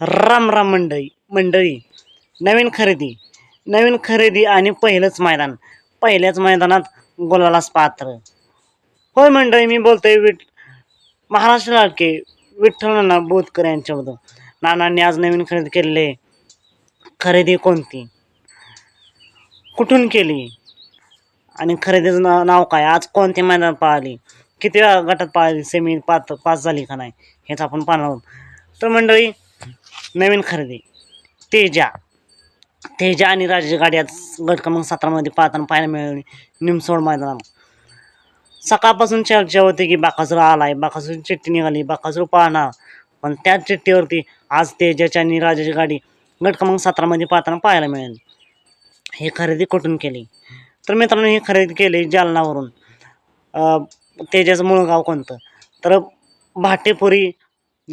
राम राम मंडळी मंडळी नवीन खरेदी नवीन खरेदी आणि पहिलंच मैदान पहिल्याच मैदानात गोलालाच पात्र. होय मंडळी मी बोलतोय विठ महाराष्ट्र लाडके विठ्ठल नाना बोधकर यांच्याबद्दल. नानांनी आज नवीन खरेदी केलेले खरेदी कोणती? कुठून केली? आणि खरेदीचं ना नाव काय? आज कोणते मैदान पाळली? किती वेळा गटात पाळली? सेमी पात पास झाली का नाही? हेच आपण पाहणार आहोत. तर मंडळी नवीन खरेदी. तेजा. तेजा आणि राजाची गाडी आज गट क्रमांक सतरामध्ये पाहताना पाहायला मिळाली. निमसोड मैदानात. सकाळपासून चर्चा होती की बाकासूर आलाय. बाकासूर चिठ्ठी निघाली. बाकासूर पाहणार. पण त्या चिठ्ठीवरती आज तेजाची आणि राजाची गाडी गट क्रमांक सतरामध्ये पाहताना पाहायला मिळेल. ही खरेदी कुठून केली? तर मित्रांनो ही खरेदी केली जालनावरून. तेजाचं मूळ गाव कोणतं? तर भाटेपुरी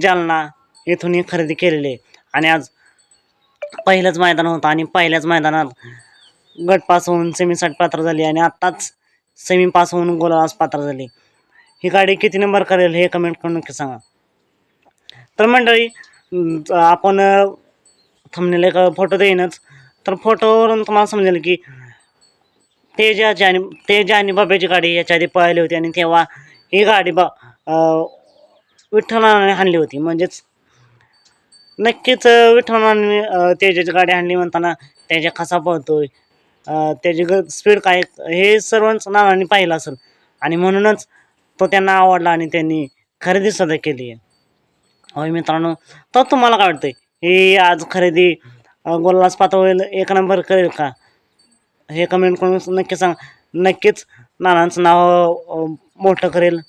जालना येथून हे खरेदी केलेली आहे. आणि आज पहिलंच मैदान होतं आणि पहिल्याच मैदानात गट पास होऊन सेमीसाठी पात्र झाली आणि आत्ताच सेमी पास होऊन गोलास पात्र झाली. ही गाडी किती नंबर करेल हे कमेंट करून नक्की सांगा. तर मंडळी आपण थांबलेलं एक फोटो देईनच. तर फोटोवरून तुम्हाला समजेल की तेजाची आणि तेजा आणि बाब्याची गाडी याच्या आधी पळाली होती आणि तेव्हा ही गाडी बा विठ्ठलाने हाणली होती. म्हणजेच नक्कीच अं, विठ्ठलाने तेजाची गाडी आणली म्हणताना त्याच्या कसा पळतोय त्याची ग स्पीड काय हे सर्वच नानांनी पाहिलं असेल. आणि म्हणूनच तो त्यांना आवडला आणि त्यांनी खरेदी सुद्धा केली आहे. होय मित्रांनो तर तुम्हाला काय वाटतंय? ही आज खरेदी गोल्लास पात्र होईल एक नंबर करेल का? हे कमेंट करून नक्की सांग. नक्कीच नानांचं नाव मोठं करेल.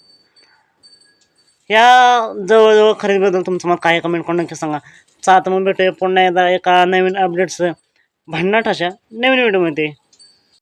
या जवळजवळ खरेदीबद्दल तुमचं मत काय कमेंट करून नक्की सांगा. चा आता मग भेटूया पुन्हा एकदा एका नवीन अपडेट्स भन्नाट अशा नवीन व्हिडिओमध्ये